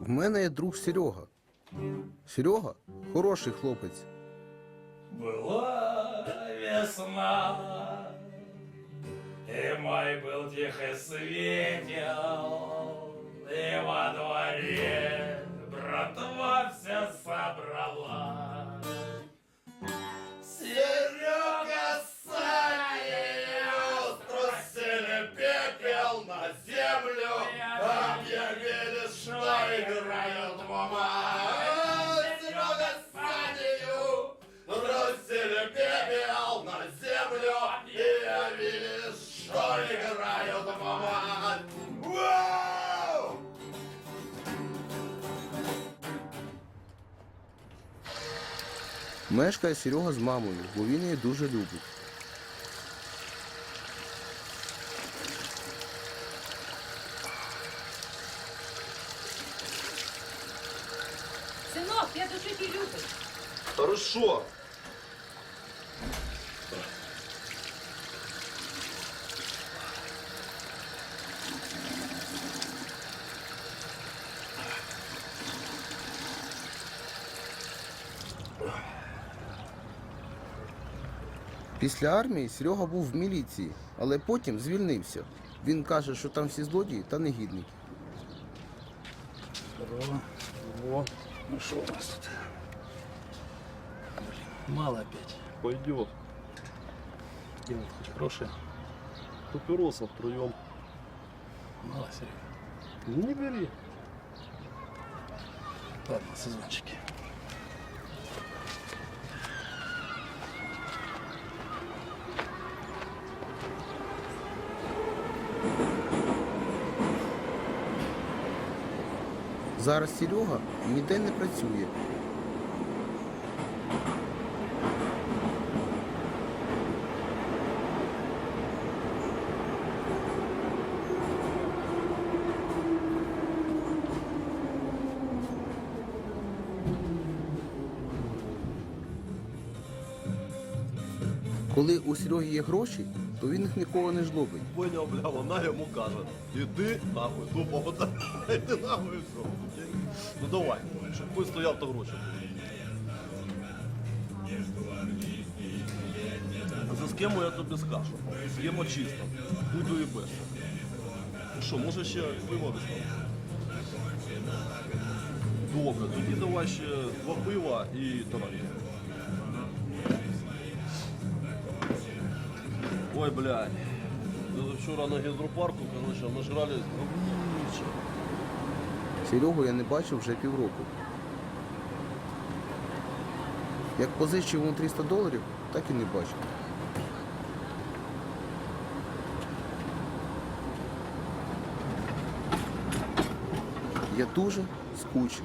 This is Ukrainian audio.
В мене є друг Серега. Серега хороший хлопець. Была весна, и май был тихо светел, и во дворе братва вся собрала. Мешкає Серега з мамою, бо він її дуже любить. Синок, я дуже тебе люблю. Хорошо. Після армії Серега був в міліції, але потім звільнився. Він каже, що там всі злодії та негідники. Здорово. Ну что у нас тут? Блин, мало опять. Пойдет. Делать хоть хорошее. Папироса втроем. Мало, Серега. Не бери. Ладно, сезончики. Зараз Серега ніде не працює. Коли у Сереги є гроші, то він їх ніколи не жлобить. Понял, бля, вона йому каже, іди нахуй, тупо вот так, іди нахуй і все. Ну давай, щоб ви стояв то гроші. За схему я тобі скажу. Схема чиста. Буду і без. Ну що, може ще пиво десь? Добре, тоді давай ще два пива і торги. Ой, блядь. Вчора на гідропарку, короче, нажрались говнища. Серегу я не бачив вже півроку. Як позичив йому 300 доларів, так і не бачив. Я дуже скучив.